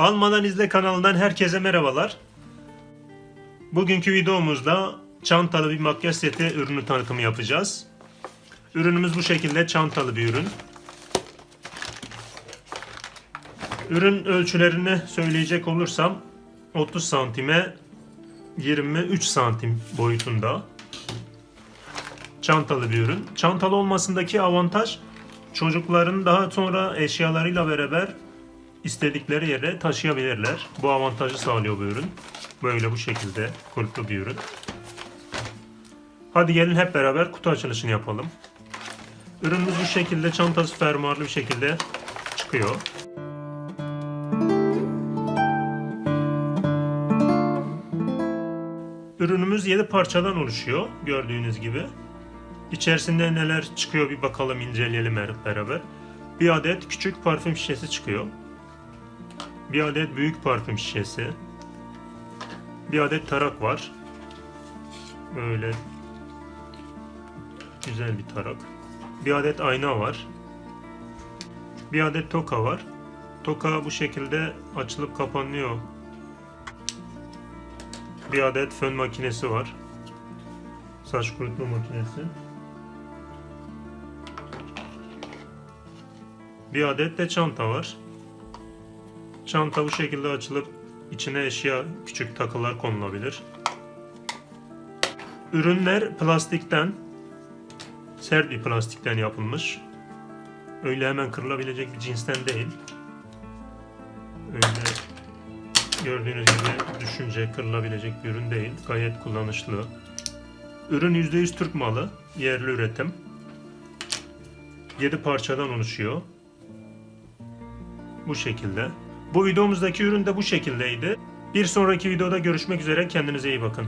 Almadan İzle kanalından herkese merhabalar. Bugünkü videomuzda çantalı bir makyaj seti ürünü tanıtımı yapacağız. Ürünümüz bu şekilde çantalı bir ürün. Ürün ölçülerini söyleyecek olursam 30 santime 23 santim boyutunda çantalı bir ürün. Çantalı olmasındaki avantaj çocukların daha sonra eşyalarıyla beraber istedikleri yere taşıyabilirler. Bu avantajı sağlıyor bu ürün. Böyle bu şekilde kulplu bir ürün. Hadi gelin hep beraber kutu açılışını yapalım. Ürünümüz bu şekilde çantası fermuarlı bir şekilde çıkıyor. Ürünümüz 7 parçadan oluşuyor gördüğünüz gibi. İçerisinde neler çıkıyor bir bakalım inceleyelim hep beraber. Bir adet küçük parfüm şişesi çıkıyor. Bir adet büyük parfüm şişesi. Bir adet tarak var. Böyle güzel bir tarak. Bir adet ayna var. Bir adet toka var. Toka bu şekilde açılıp kapanıyor. Bir adet fön makinesi var. Saç kurutma makinesi. Bir adet de çanta var. Çanta bu şekilde açılıp içine eşya, küçük takılar konulabilir. Ürünler plastikten, sert bir plastikten yapılmış. Öyle hemen kırılabilecek bir cinsten değil. Öyle gördüğünüz gibi düşünce kırılabilecek bir ürün değil. Gayet kullanışlı. Ürün %100 Türk malı, yerli üretim. 7 parçadan oluşuyor. Bu şekilde. Bu videomuzdaki ürün de bu şekildeydi. Bir sonraki videoda görüşmek üzere. Kendinize iyi bakın.